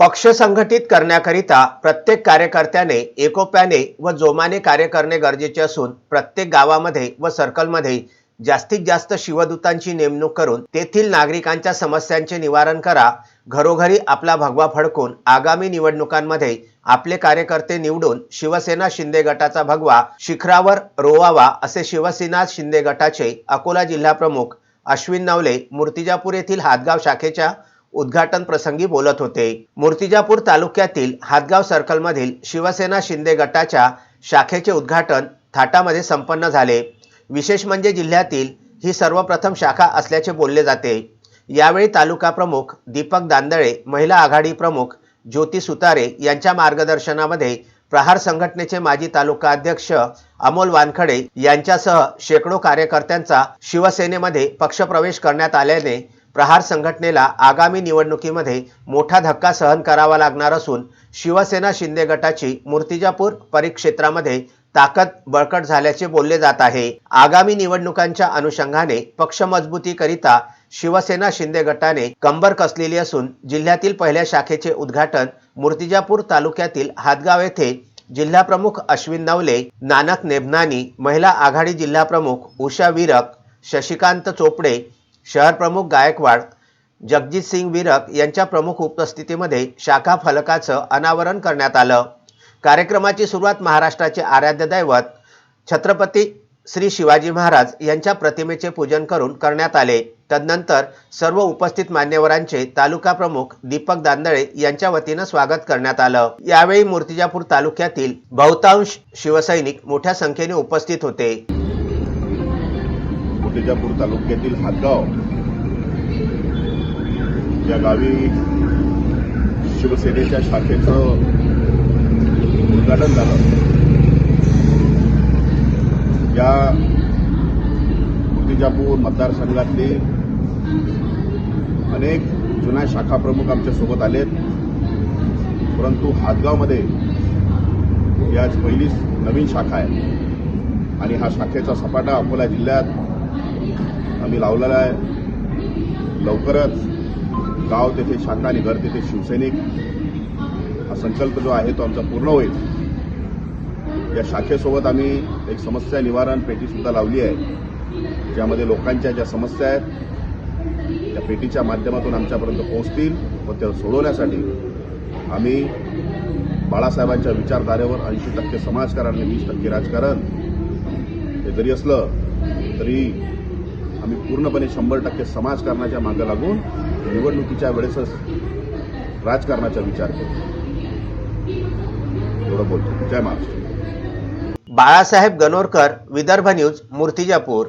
पक्ष संघटित करण्याकरिता प्रत्येक कार्यकर्त्याने एकोप्याने व जोमाने कार्य करणे गरजेचे असून प्रत्येक गावामध्ये व सर्कलमध्ये जास्तीत जास्त शिवदूतांची नेमणूक करून तेथील नागरिकांच्या समस्यांचे निवारण करा. घरोघरी आपला भगवा फडकून आगामी निवडणुकांमध्ये आपले कार्यकर्ते निवडून शिवसेना शिंदे गटाचा भगवा शिखरावर रोवावा असे शिवसेना शिंदे गटाचे अकोला जिल्हा प्रमुख अश्विन नवले मूर्तिजापूर येथील हातगाव शाखेच्या उद्घाटन प्रसंगी बोलत होते. मूर्तिजापूर तालुक्यातील हातगाव सर्कलमधील शिवसेना शिंदे गटाच्या शाखेचे उद्घाटन थाटामध्ये संपन्न झाले. विशेष म्हणजे जिल्ह्यातील ही सर्वप्रथम शाखा असल्याचे बोलले जाते. यावेळी तालुका प्रमुख दीपक दांदळे महिला आघाडी प्रमुख ज्योती सुतारे यांच्या मार्गदर्शनामध्ये प्रहार संघटनेचे माजी तालुका अध्यक्ष अमोल वानखडे यांच्यासह शेकडो कार्यकर्त्यांचा शिवसेनेमध्ये पक्षप्रवेश करण्यात आल्याने प्रहार संघटनेला आगामी निवडणुकीमध्ये मोठा धक्का सहन करावा लागणार असून शिवसेना शिंदे गटाची मूर्तिजापूर परिक्षेत्रामध्ये ताकद बळकट झाल्याचे बोलले जात आहे. आगामी निवडणुकांच्या अनुषंगाने पक्ष मजबूतीकरिता शिवसेना शिंदे गटाने कंबर कसलेली असून जिल्ह्यातील पहिल्या शाखेचे उद्घाटन मूर्तिजापूर तालुक्यातील हातगाव येथे जिल्हाप्रमुख अश्विन नवले नानक नेभनानी महिला आघाडी जिल्हाप्रमुख उषा विरक शशिकांत चोपडे शहर प्रमुख गायकवाड जगजित सिंग विरक यांच्या प्रमुख उपस्थितीमध्ये शाखा फलकाचं अनावरण करण्यात आलं. कार्यक्रमाची सुरुवात महाराष्ट्राचे आराध्य दैवत छत्रपती श्री शिवाजी महाराज यांच्या प्रतिमेचे पूजन करून करण्यात आले. तदनंतर सर्व उपस्थित मान्यवरांचे तालुका प्रमुख दीपक दांदळे यांच्या वतीनं स्वागत करण्यात आलं. यावेळी मूर्तिजापूर तालुक्यातील बहुतांश शिवसैनिक मोठ्या संख्येने उपस्थित होते. विजापूर तालुक्यातील हातगाव या गावी शिवसेनेच्या शाखेचं उद्घाटन झालं. या विजापूर मतदारसंघातले अनेक जुन्या शाखा प्रमुख आमच्यासोबत आलेत. परंतु हातगावमध्ये ही आज पहिलीच नवीन शाखा आहे. आणि हा शाखेचा सपाटा अकोला जिल्ह्यात आम्ही लावलेला आहे. लवकरच गाव तेथे शाखा आणि घर तेथे शिवसैनिक हा संकल्प जो आहे तो आमचा पूर्ण होईल. या शाखेसोबत आम्ही एक समस्या निवारण पेटी सुद्धा लावली आहे ज्यामध्ये लोकांच्या ज्या समस्या आहेत त्या पेटीच्या माध्यमातून आमच्यापर्यंत पोहोचतील व त्या सोडवण्यासाठी आम्ही बाळासाहेबांच्या विचारधारेवर ऐंशी टक्के समाजकारण आणि वीस टक्के राजकारण हे जरी असलं तरी आम्ही पूर्णपणे शंभर टक्के समाजकारणाच्या मागं लागून निवडणुकीच्या वेळेसच राजकारणाचा विचार करतो एवढं बोलतो. जय महाराष्ट्र. बाळासाहेब गणोरकर विदर्भ न्यूज मूर्तिजापूर.